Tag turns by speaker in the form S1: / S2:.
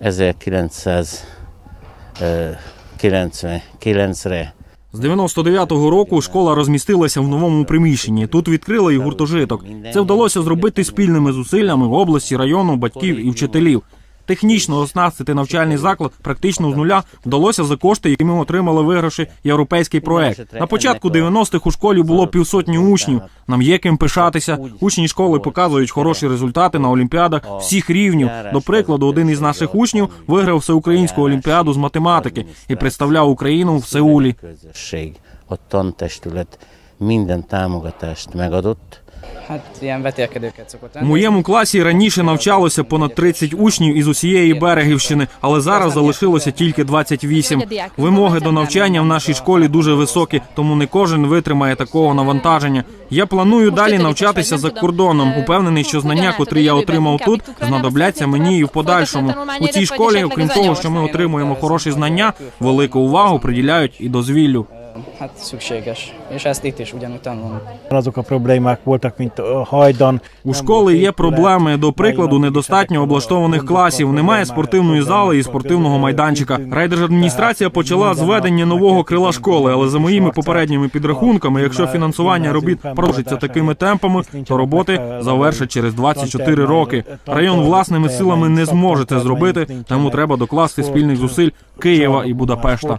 S1: 1999-re
S2: З 99-го року школа розмістилася в новому приміщенні. Тут відкрили і гуртожиток. Це вдалося зробити спільними зусиллями області, району, батьків і вчителів. Технічно оснастити навчальний заклад практично з нуля вдалося за кошти, які ми отримали виграші європейський проект. На початку 90-х у школі було півсотні учнів. Нам є ким пишатися. Учні школи показують хороші результати на олімпіадах всіх рівнів. До прикладу, один із наших учнів виграв всеукраїнську олімпіаду з математики і представляв Україну в Сеулі.
S1: közösség, a tantestület minden támogatást megadott.
S2: У моєму класі раніше навчалося понад 30 учнів із усієї берегівщини, але зараз залишилося тільки 28. Вимоги до навчання в нашій школі дуже високі, тому не кожен витримає такого навантаження. Я планую далі навчатися за кордоном. Упевнений, що знання, котрі я отримав тут, знадобляться мені і в подальшому. У цій школі, окрім того, що ми отримуємо хороші знання, велику увагу приділяють і дозвіллю.
S3: Hát szükséges. És ezt itt is ugyanúgy tanulunk.
S4: Azok a problémák voltak, mint a hajdan.
S2: У школи є проблеми. До прикладу, недостатньо облаштованих класів, немає спортивної зали і спортивного майданчика. Райдержадміністрація почала зведення нового крила школи, але за моїми попередніми підрахунками, якщо фінансування робіт продовжиться такими темпами, то роботи завершать через 24 роки. Район власними силами не зможе це зробити, тому треба докласти спільних зусиль Києва і Будапешта.